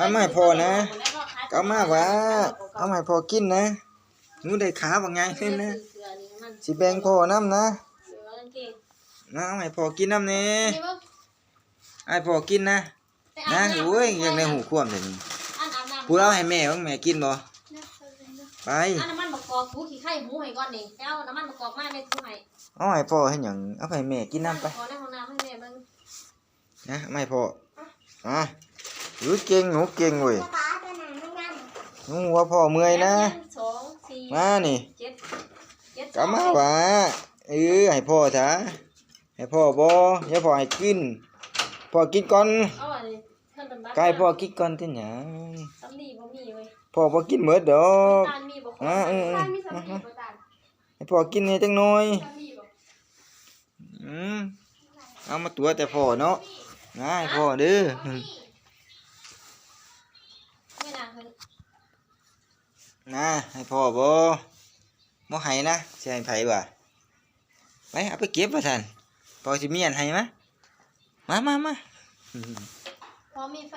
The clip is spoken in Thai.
เอามาให้พอนะเอามาวะเอามาให้พอกินนะหนูได้ขาบ่ไงขึ้นนะสิแบ่งพอนํนะนะเอาให้พอกินนํแน่ให้พอกินนะนะโอ้ยอยากได้หูควมเดี๋ยวนี้พูดเอาให้แม่บ้างแม่กินบ่ไปเอาน้ำมันมะกอกหูขี้ไข่หมูให้ก่อนนี่ไปเอาน้ำมันมะกอกมาแม่ซื้อให้เอาให้พ่อให้หยังเอาไปให้แม่กินนํไปขอในห้องน้ำให้แม่เบิ่งนะไม่พ่ออะ หนูเก่งหนูเก่งเว้ยป้าตัวไหนไม่นั่งหนูว่าพ่อเมื่อยนะ สองสี่มานี่เจ็ดเจ็ดกลับมาวะเออให้พ่อซะให้พ่อบ่อย่าพ่อให้กินพ่อกินก่อนเอาอันนี้เพิ่นเป็นบัตรกายพ่อกินก่อนติหยังสำลีบ่มีเว้ยพ่อบ่กินหมดดอก ตาลมีบ่ครบอ่าเออตาลมีสำลีบ่ตาลให้พ่อกินให้จังหน่อยสำลีบ่อืมเอามาตัวแต่พ่อเนาะนะให้พ่อเด้อไม่น่า เพิ่นนะให้พ่อบ่บ่ให้นะสิให้ไผบ่ไปเอาไปเก็บว่าซั่นพอสิมีอันให้มะมามามา พอมีไฟ